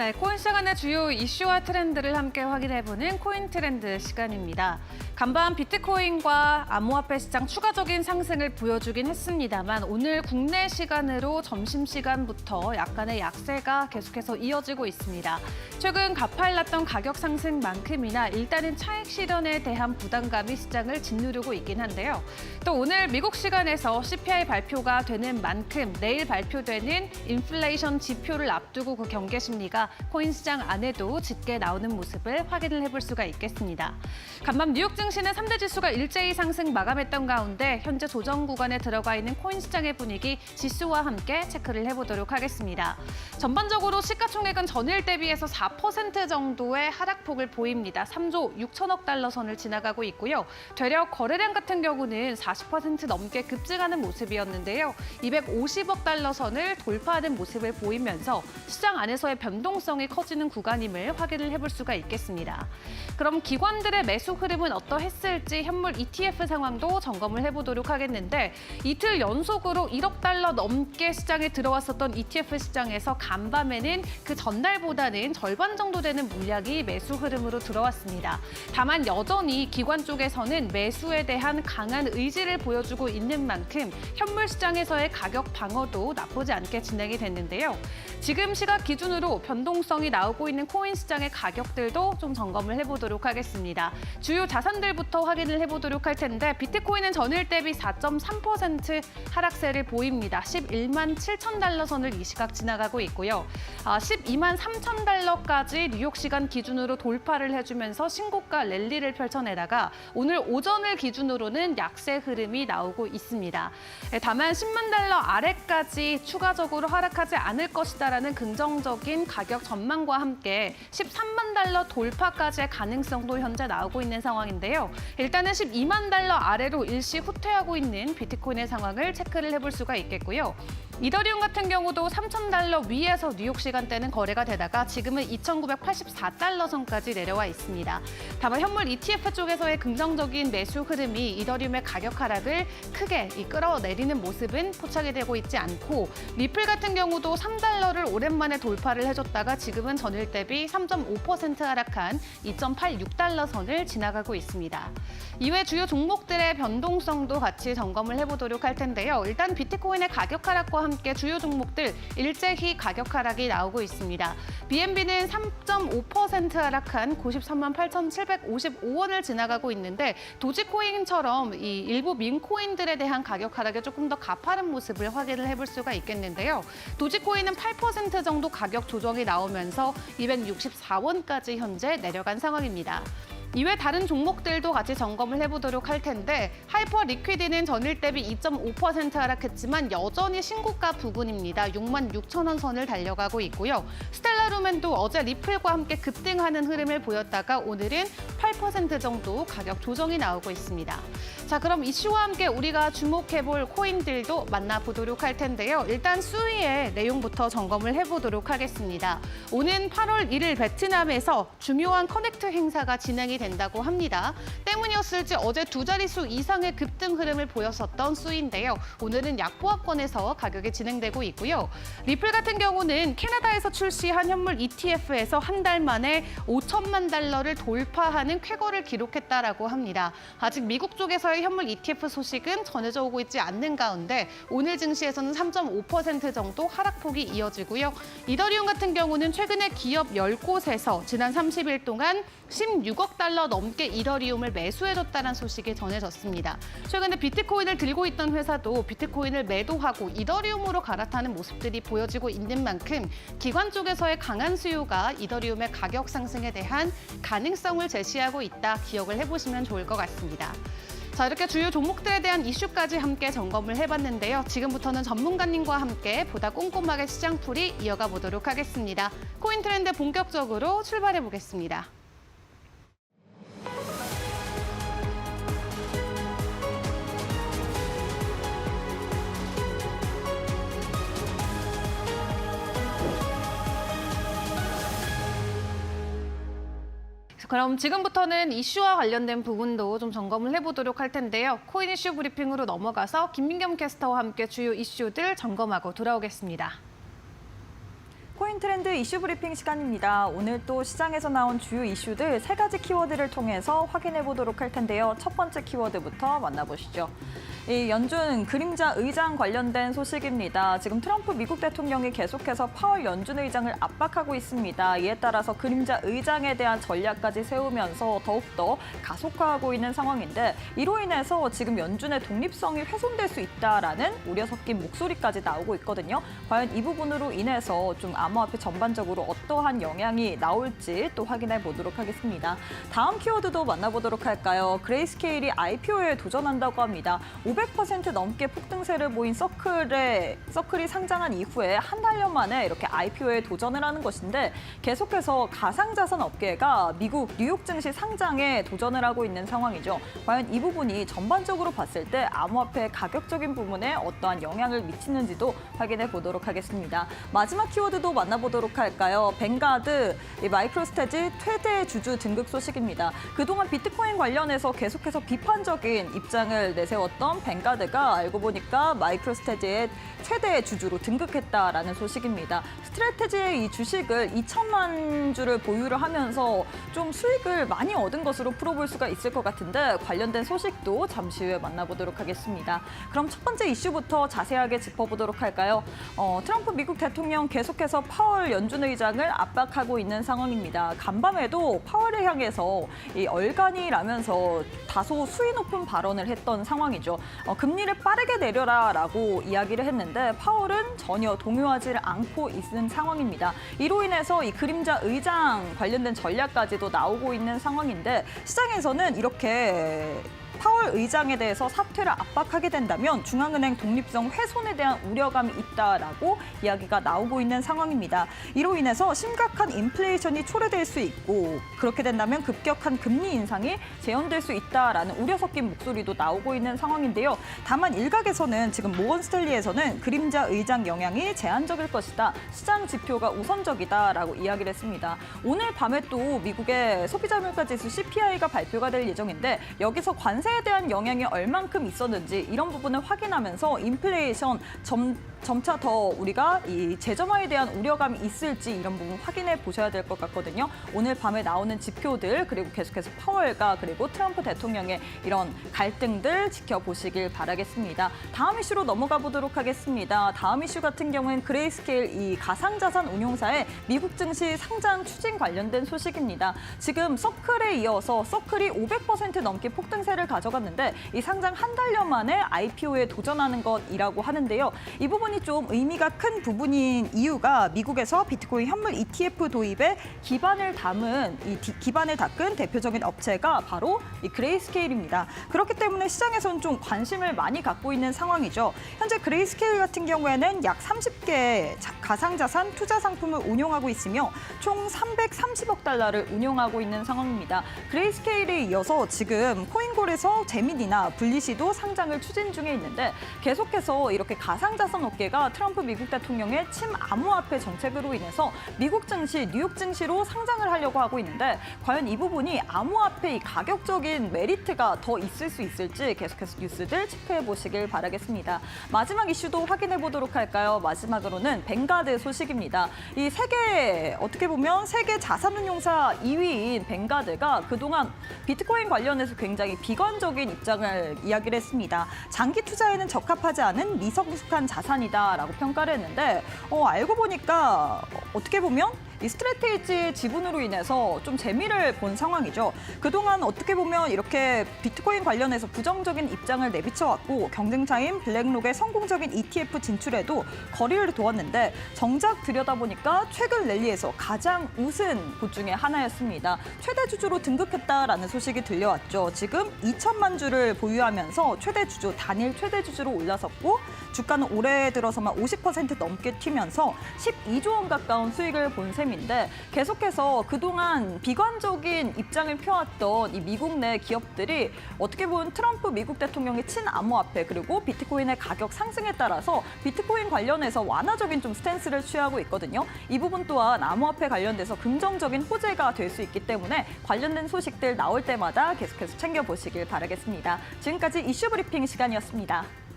네, 코인 시간의 주요 이슈와 트렌드를 함께 확인해보는 코인 트렌드 시간입니다. 간밤 비트코인과 암호화폐 시장 추가적인 상승을 보여주긴 했습니다만 오늘 국내 시간으로 점심시간부터 약간의 약세가 계속해서 이어지고 있습니다. 최근 가팔랐던 가격 상승만큼이나 일단은 차익 실현에 대한 부담감이 시장을 짓누르고 있긴 한데요. 또 오늘 미국 시간에서 CPI 발표가 되는 만큼 내일 발표되는 인플레이션 지표를 앞두고 그 경계 심리가 코인 시장 안에도 짙게 나오는 모습을 확인을 해볼 수가 있겠습니다. 간밤 뉴욕 증시는 3대 지수가 일제히 상승 마감했던 가운데 현재 조정 구간에 들어가 있는 코인 시장의 분위기 지수와 함께 체크를 해보도록 하겠습니다. 전반적으로 시가총액은 전일 대비해서 4% 정도의 하락폭을 보입니다. 3조 6천억 달러 선을 지나가고 있고요. 되려 거래량 같은 경우는 40% 넘게 급증하는 모습이었는데요. 250억 달러 선을 돌파하는 모습을 보이면서 시장 안에서의 변동 성이 커지는 구간임을 확인을 해볼 수가 있겠습니다. 그럼 기관들의 매수 흐름은 어떠했을지 현물 ETF 상황도 점검을 해보도록 하겠는데 이틀 연속으로 1억 달러 넘게 시장에 들어왔었던 ETF 시장에서 간밤에는 그 전날보다는 절반 정도 되는 물량이 매수 흐름으로 들어왔습니다. 다만 여전히 기관 쪽에서는 매수에 대한 강한 의지를 보여주고 있는 만큼 현물 시장에서의 가격 방어도 나쁘지 않게 진행이 됐는데요. 지금 시각 기준으로 변동 성이 나오고 있는 코인 시장의 가격들도 좀 점검을 해보도록 하겠습니다. 주요 자산들부터 확인을 해보도록 할 텐데 비트코인은 전일 대비 4.3% 하락세를 보입니다. 11만 7천 달러 선을 이 시각 지나가고 있고요. 아, 12만 3천 달러까지 뉴욕 시간 기준으로 돌파를 해주면서 신고가 랠리를 펼쳐내다가 오늘 오전을 기준으로는 약세 흐름이 나오고 있습니다. 예, 다만 10만 달러 아래까지 추가적으로 하락하지 않을 것이다라는 긍정적인 가격 전망과 함께 13만 달러 돌파까지의 가능성도 현재 나오고 있는 상황인데요. 일단은 12만 달러 아래로 일시 후퇴하고 있는 비트코인의 상황을 체크를 해볼 수가 있겠고요. 이더리움 같은 경우도 3천 달러 위에서 뉴욕 시간대는 거래가 되다가 지금은 2,984달러 선까지 내려와 있습니다. 다만 현물 ETF 쪽에서의 긍정적인 매수 흐름이 이더리움의 가격 하락을 크게 이 끌어내리는 모습은 포착이 되고 있지 않고 리플 같은 경우도 3달러를 오랜만에 돌파를 해줬다가 지금은 전일 대비 3.5% 하락한 2.86달러 선을 지나가고 있습니다. 이외 주요 종목들의 변동성도 같이 점검을 해보도록 할 텐데요. 일단 비트코인의 가격 하락과 함께 주요 종목들 일제히 가격 하락이 나오고 있습니다. BNB는 3.5% 하락한 93만 8,755원을 지나가고 있는데 도지코인처럼 이 일부 민코인들에 대한 가격 하락에 조금 더 가파른 모습을 확인을 해볼 수가 있겠는데요. 도지코인은 8% 정도 가격 조정이 나오면서 264원까지 현재 내려간 상황입니다. 이외 다른 종목들도 같이 점검을 해보도록 할 텐데 하이퍼 리퀴드는 전일 대비 2.5% 하락했지만 여전히 신고가 부분입니다. 6만 6천 원 선을 달려가고 있고요. 스텔라루멘도 어제 리플과 함께 급등하는 흐름을 보였다가 오늘은 8% 정도 가격 조정이 나오고 있습니다. 자 그럼 이슈와 함께 우리가 주목해볼 코인들도 만나보도록 할 텐데요. 일단 수위의 내용부터 점검을 해보도록 하겠습니다. 오는 8월 1일 베트남에서 중요한 커넥트 행사가 진행이 된다고 합니다. 때문이었을지 어제 두 자릿수 이상의 급등 흐름을 보였었던 수인데요. 오늘은 약보합권에서 가격이 진행되고 있고요. 리플 같은 경우는 캐나다에서 출시한 현물 ETF에서 한 달 만에 5천만 달러를 돌파하는 쾌거를 기록했다라고 합니다. 아직 미국 쪽에서의 현물 ETF 소식은 전해져 오고 있지 않는 가운데 오늘 증시에서는 3.5% 정도 하락폭이 이어지고요. 이더리움 같은 경우는 최근에 기업 10곳에서 지난 30일 동안 16억 달러 넘게 이더리움을 매수해줬다는 소식이 전해졌습니다. 최근에 비트코인을 들고 있던 회사도 비트코인을 매도하고 이더리움으로 갈아타는 모습들이 보여지고 있는 만큼 기관 쪽에서의 강한 수요가 이더리움의 가격 상승에 대한 가능성을 제시하고 있다 기억을 해보시면 좋을 것 같습니다. 자, 이렇게 주요 종목들에 대한 이슈까지 함께 점검을 해봤는데요. 지금부터는 전문가님과 함께 보다 꼼꼼하게 시장풀이 이어가 보도록 하겠습니다. 코인 트렌드 본격적으로 출발해 보겠습니다. 그럼 지금부터는 이슈와 관련된 부분도 좀 점검을 해보도록 할 텐데요. 코인 이슈 브리핑으로 넘어가서 김민겸 캐스터와 함께 주요 이슈들 점검하고 돌아오겠습니다. 코인 트렌드 이슈 브리핑 시간입니다. 오늘 또 시장에서 나온 주요 이슈들 세 가지 키워드를 통해서 확인해 보도록 할 텐데요. 첫 번째 키워드부터 만나보시죠. 이 연준 그림자 의장 관련된 소식입니다. 지금 트럼프 미국 대통령이 계속해서 파월 연준 의장을 압박하고 있습니다. 이에 따라서 그림자 의장에 대한 전략까지 세우면서 더욱더 가속화하고 있는 상황인데 이로 인해서 지금 연준의 독립성이 훼손될 수 있다라는 우려 섞인 목소리까지 나오고 있거든요. 과연 이 부분으로 인해서 좀 암호화폐 전반적으로 어떠한 영향이 나올지 또 확인해 보도록 하겠습니다. 다음 키워드도 만나보도록 할까요? 그레이스케일이 IPO에 도전한다고 합니다. 500% 넘게 폭등세를 보인 서클에 서클이 상장한 이후에 한 달여 만에 이렇게 IPO에 도전을 하는 것인데 계속해서 가상자산 업계가 미국 뉴욕 증시 상장에 도전을 하고 있는 상황이죠. 과연 이 부분이 전반적으로 봤을 때 암호화폐 가격적인 부분에 어떠한 영향을 미치는지도 확인해 보도록 하겠습니다. 마지막 키워드도 만나보도록 할까요? 뱅가드 이 마이크로스테지 최대 주주 등극 소식입니다. 그동안 비트코인 관련해서 계속해서 비판적인 입장을 내세웠던 뱅가드가 알고 보니까 마이크로스테지의 최대 주주로 등극했다라는 소식입니다. 스트레테지의 이 주식을 2천만 주를 보유를 하면서 좀 수익을 많이 얻은 것으로 풀어볼 수가 있을 것 같은데 관련된 소식도 잠시 후에 만나보도록 하겠습니다. 그럼 첫 번째 이슈부터 자세하게 짚어보도록 할까요? 어, 트럼프 미국 대통령 계속해서 파월 연준 의장을 압박하고 있는 상황입니다. 간밤에도 파월을 향해서 이 얼간이라면서 다소 수위 높은 발언을 했던 상황이죠. 어, 금리를 빠르게 내려라라고 이야기를 했는데 파월은 전혀 동요하지 않고 있는 상황입니다. 이로 인해서 이 그림자 의장 관련된 전략까지도 나오고 있는 상황인데 시장에서는 이렇게 파월 의장에 대해서 사퇴를 압박하게 된다면 중앙은행 독립성 훼손에 대한 우려감이 있다라고 이야기가 나오고 있는 상황입니다. 이로 인해서 심각한 인플레이션이 초래될 수 있고 그렇게 된다면 급격한 금리 인상이 재현될 수 있다라는 우려 섞인 목소리도 나오고 있는 상황인데요. 다만 일각에서는 지금 모건 스탠리에서는 그림자 의장 영향이 제한적일 것이다. 시장 지표가 우선적이다라고 이야기를 했습니다. 오늘 밤에 또 미국의 소비자 물가 지수 CPI가 발표가 될 예정인데 여기서 관세 에 대한 영향이 얼만큼 있었는지 이런 부분을 확인하면서 인플레이션 점 점차 더 우리가 이 재점화에 대한 우려감이 있을지 이런 부분 확인해 보셔야 될 것 같거든요. 오늘 밤에 나오는 지표들 그리고 계속해서 파월과 그리고 트럼프 대통령의 이런 갈등들 지켜보시길 바라겠습니다. 다음 이슈로 넘어가 보도록 하겠습니다. 다음 이슈 같은 경우는 그레이스케일 이 가상자산 운용사의 미국 증시 상장 추진 관련된 소식입니다. 지금 서클에 이어서 서클이 500% 넘게 폭등세를 가져갔는데 이 상장 한 달여 만에 IPO에 도전하는 것이라고 하는데요. 이 부분 이 좀 의미가 큰 부분인 이유가 미국에서 비트코인 현물 ETF 도입에 기반을 담은 이 디- 기반을 닦은 대표적인 업체가 바로 이 그레이스케일입니다. 그렇기 때문에 시장에서는 좀 관심을 많이 갖고 있는 상황이죠. 현재 그레이스케일 같은 경우에는 약 30개 가상자산 투자 상품을 운용하고 있으며 총 330억 달러를 운용하고 있는 상황입니다. 그레이스케일에 이어서 지금 코인골에서 제민이나 블리시도 상장을 추진 중에 있는데 계속해서 이렇게 가상자산 업계 가 트럼프 미국 대통령의 침 암호화폐 정책으로 인해서 미국 증시, 뉴욕 증시로 상장을 하려고 하고 있는데 과연 이 부분이 암호화폐 이 가격적인 메리트가 더 있을 수 있을지 계속해서 뉴스들 체크해 보시길 바라겠습니다. 마지막 이슈도 확인해 보도록 할까요? 마지막으로는 뱅가드 소식입니다. 이 세계 어떻게 보면 세계 자산운용사 2위인 뱅가드가 그동안 비트코인 관련해서 굉장히 비관적인 입장을 이야기를 했습니다. 장기 투자에는 적합하지 않은 미성숙한 자산이 다라고 평가를 했는데 어, 알고 보니까 어떻게 보면 이 스트레테이지 지분으로 인해서 좀 재미를 본 상황이죠. 그동안 어떻게 보면 이렇게 비트코인 관련해서 부정적인 입장을 내비쳐왔고 경쟁자인 블랙록의 성공적인 ETF 진출에도 거리를 두었는데 정작 들여다보니까 최근 랠리에서 가장 우승 곳 중에 하나였습니다. 최대 주주로 등극했다라는 소식이 들려왔죠. 지금 2천만 주를 보유하면서 최대 주주, 단일 최대 주주로 올라섰고 주가는 올해 들어서만 50% 넘게 튀면서 12조 원 가까운 수익을 본 셈 인데 계속해서 그동안 비관적인 입장을 펴왔던 이 미국 내 기업들이 어떻게 보면 트럼프 미국 대통령의 친암호화폐 그리고 비트코인의 가격 상승에 따라서 비트코인 관련해서 완화적인 좀 스탠스를 취하고 있거든요. 이 부분 또한 암호화폐 관련돼서 긍정적인 호재가 될 수 있기 때문에 관련된 소식들 나올 때마다 계속해서 챙겨보시길 바라겠습니다. 지금까지 이슈 브리핑 시간이었습니다.